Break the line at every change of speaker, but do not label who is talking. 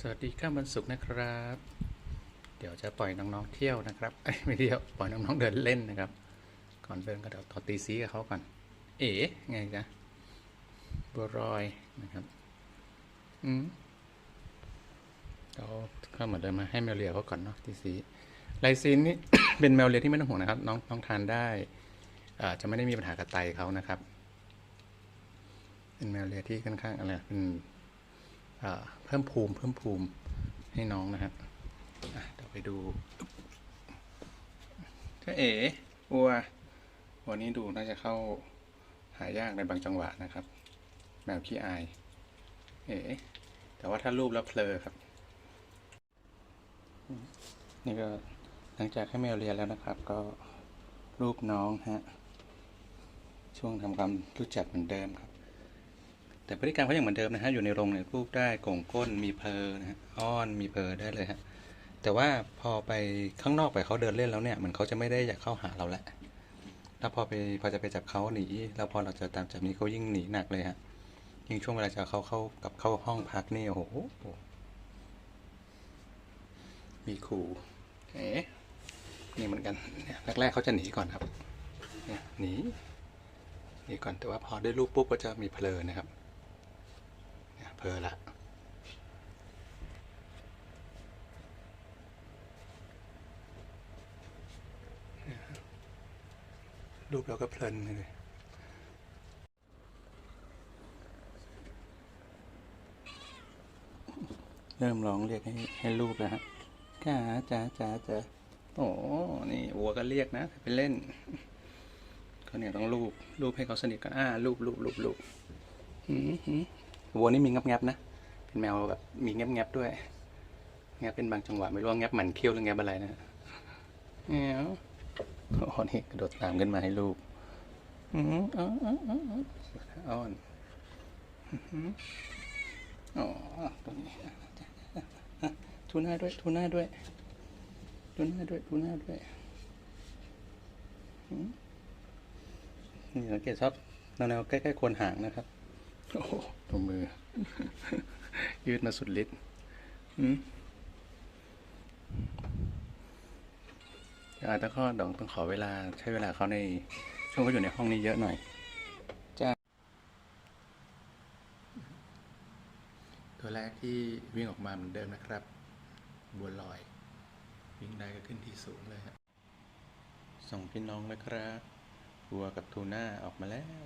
สวัสดีครับวันศุกร์นะครับ เดี๋ยวจะปล่อยน้องๆเที่ยวนะครับไม่เที่ยวปล่อยน้องๆเดินเล่นนะครับ ก่อนเดินก็เดี๋ยวต่อตีซีกับเขาก่อน เอ๋ไงจ๊ะบัวรอยนะครับอืมเราก็เหมือนเดิมมาให้แมวเลียเขาก่อนเนาะตีซีไลซินนี่เป็นแมวเลียที่ไม่ต้องห่วงนะครับ น้องน้องทานได้อ่าจะไม่ได้มีปัญหากับไตเขานะครับ เป็นแมวเลียที่ค่อนข้างอะไรเป็น เพิ่มภูมิเพิ่มภูมิให้น้องนะฮะเดี๋ยวไปดูเจ้าเอ๋วัว วันนี้ดูน่าจะเข้าหายากในบางจังหวะนะครับ แมวขี้อาย เอ๋แต่ว่าถ้ารูปแล้วเพลอครับ นี่ก็หลังจากให้แมวเรียนแล้วนะครับ ก็รูปน้องฮะ ช่วงทำความรู้จักเหมือนเดิมครับ แต่พฤติกรรมเขายังเหมือนเดิมนะฮะอยู่ในโรงเนี่ยรูปได้โก่งก้นมีเพลนะฮะอ้อนมีเพลได้เลยฮะแต่ว่าพอไปข้างนอกไปเขาเดินเล่นแล้วเนี่ยเหมือนเขาจะไม่ได้อยากเข้าหาเราแหล้วแล้วพอไปพอจะไปจับเขาหนีแล้วพอเราจะตามจับนี้เขายิ่งหนีหนักเลยฮะยิ่งช่วงเวลาจะเขาเข้ากับเข้าห้องพักนี่โอ้โหมีขู่เอ๊ะนี่เหมือนกันเนี่ยแรกๆเขาจะหนีก่อนครับเนี่ยหนีหนีก่อนแต่ว่าพอได้รูปปุ๊บก็จะมีเพลนะครับ เพอละรูปเราก็เพลินเลยเริ่มร้องเรียกให้ให้รูปแล้วฮะจ้าจ้าจ้าจ้าโอ้นี่วัวก็เรียกนะไปเล่นเขาเนี่ยต้องรูปรูปให้เขาสนิทกัน อ่ารูปรูปรูปรูปหืมหืม วัวนี่มีงับงับนะ เป็นแมวแบบมีงับงับด้วยงับเป็นบางจังหวะไม่รู้ว่างับหมันเคี้ยวหรืองับอะไรนะแมวโอ้โหนี่กระโดดตามขึ้นมาให้ลูกอืมอ๋ออ๋ออ๋ออ๋ออ้อนอื้อหืออ๋อตรงนี้ทูหน้าด้วยทูหน้าด้วยทูหน้าด้วยทูหน้าด้วยนี่สังเกตชอบแนวๆใกล้ๆโคนหางนะครับ โอ้โหตัวมือ ยืดมาสุดฤทธิ์อืมอาจจะข้อดองต้องขอเวลาใช้เวลาเขาในช่วงเขาอยู่ในห้องนี้เยอะหน่อยจ้าตัวแรกที่วิ่งออกมาเหมือนเดิมนะครับ บัวลอย วิ่งได้ก็ขึ้นที่สูงเลยฮะส่งพี่น้องนะครับ บัวกับทูน่าออกมาแล้ว